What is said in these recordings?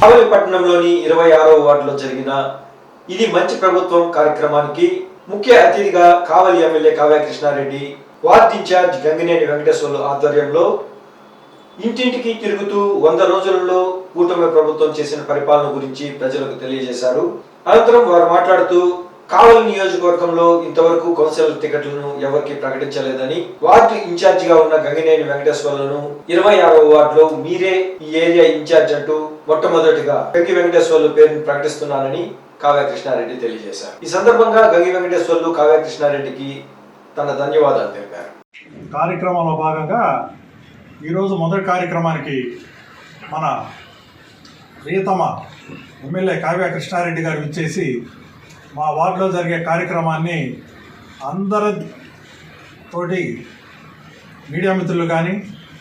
కావలిపట్నంలోని ఇరవై ఆరో వార్డులో జరిగిన ఇది మంచి ప్రభుత్వం కార్యక్రమానికి ముఖ్య అతిథిగా Kavali MLA Kavya Krishna Reddy ward incharge Gangineni Venkateswarlu ఆధ్వర్యంలో ఇంటింటికి తిరుగుతూ వంద రోజులలో కూటమి ప్రభుత్వం చేసిన పరిపాలన గురించి ప్రజలకు తెలియజేశారు. అనంతరం వారు మాట్లాడుతూ కావలి నియోజకవర్గంలో ఇంతవరకు కౌన్సిలర్ టికెట్లను ఎవరికి ప్రకటించలేదని వార్డు ఇన్ఛార్జ్గా ఉన్న గంగినేని వెంకటేశ్వర్లను ఇరవై ఆరవ వార్డులో మీరే ఈ ఏరియా ఇన్ఛార్జ్ అంటూ మొట్టమొదటిగా గంగి వెంకటేశ్వర్లు పేరును ప్రకటిస్తున్నానని కావ్య కృష్ణారెడ్డి తెలియజేశారు. ఈ సందర్భంగా గంగి వెంకటేశ్వర్లు కావ్య కృష్ణారెడ్డికి తన ధన్యవాదాలు తెలిపారు. కార్యక్రమంలో భాగంగా ఈరోజు మొదటి కార్యక్రమానికి మన ప్రియతమ ఎమ్మెల్యే కావ్య కృష్ణారెడ్డి గారు ఇచ్చేసి మా వార్డులో జరిగే కార్యక్రమాన్ని అందరి తోటి మీడియా మిత్రులు కానీ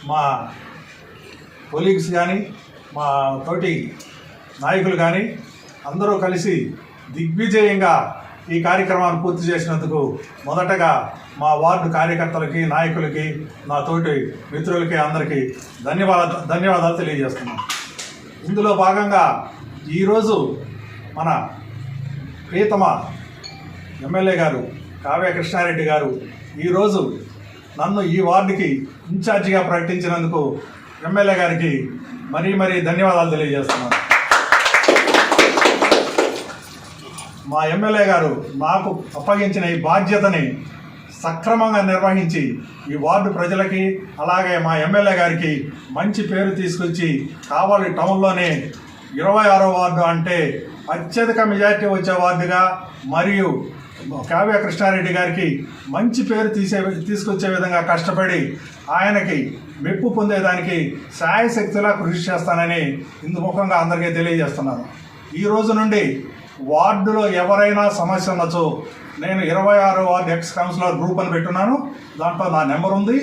మా కొలీగ్స్ కానీ మా తోటి నాయకులు కానీ అందరూ కలిసి దిగ్విజయంగా ఈ కార్యక్రమాన్ని పూర్తి చేసినందుకు మొదటగా మా వార్డు కార్యకర్తలకి నాయకులకి నా తోటి మిత్రులకి అందరికీ ధన్యవాద ధన్యవాదాలు తెలియజేస్తున్నాను ఇందులో భాగంగా ఈరోజు మన ప్రియతమ ఎమ్మెల్యే గారు కావ్య కృష్ణారెడ్డి గారు ఈరోజు నన్ను ఈ వార్డుకి ఇన్ఛార్జిగా ప్రకటించినందుకు ఎమ్మెల్యే గారికి మరీ మరీ ధన్యవాదాలు తెలియజేస్తున్నాను. మా ఎమ్మెల్యే గారు నాకు అప్పగించిన ఈ బాధ్యతని సక్రమంగా నిర్వహించి ఈ వార్డు ప్రజలకి అలాగే మా ఎమ్మెల్యే గారికి మంచి పేరు తీసుకొచ్చి కావాలి టౌన్లోనే ఇరవై ఆరో వార్డు అంటే అత్యధిక మెజార్టీ వచ్చే వార్డుగా మరియు కావ్య కృష్ణారెడ్డి గారికి మంచి పేరు తీసే తీసుకొచ్చే విధంగా కష్టపడి ఆయనకి మెప్పు పొందేదానికి సాయశక్తిలా కృషి చేస్తానని ఇందుముఖంగా అందరికీ తెలియజేస్తున్నాను. ఈ రోజు నుండి వార్డులో ఎవరైనా సమస్య ఉండొచ్చు నేను ఇరవై ఆరో వార్డు ఎక్స్ కౌన్సిలర్ గ్రూప్ అని పెట్టున్నాను. దాంట్లో నా నెంబర్ ఉంది.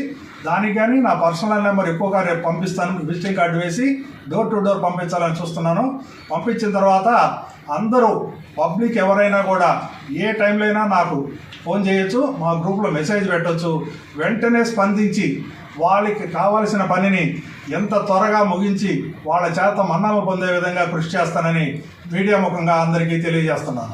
దానికి కానీ నా పర్సనల్ నెంబర్ ఎక్కువగా రేపు పంపిస్తాను. విజిటింగ్ కార్డు వేసి డోర్ టు డోర్ పంపించాలని చూస్తున్నాను. పంపించిన తర్వాత అందరూ పబ్లిక్ ఎవరైనా కూడా ఏ టైంలో అయినా నాకు ఫోన్ చేయొచ్చు మా గ్రూప్లో మెసేజ్ పెట్టొచ్చు. వెంటనే స్పందించి వాళ్ళకి కావాల్సిన పనిని ఎంత త్వరగా ముగించి వాళ్ళ చేత మన్నాలు పొందే విధంగా కృషి చేస్తానని మీడియా ముఖంగా అందరికీ తెలియజేస్తున్నాను.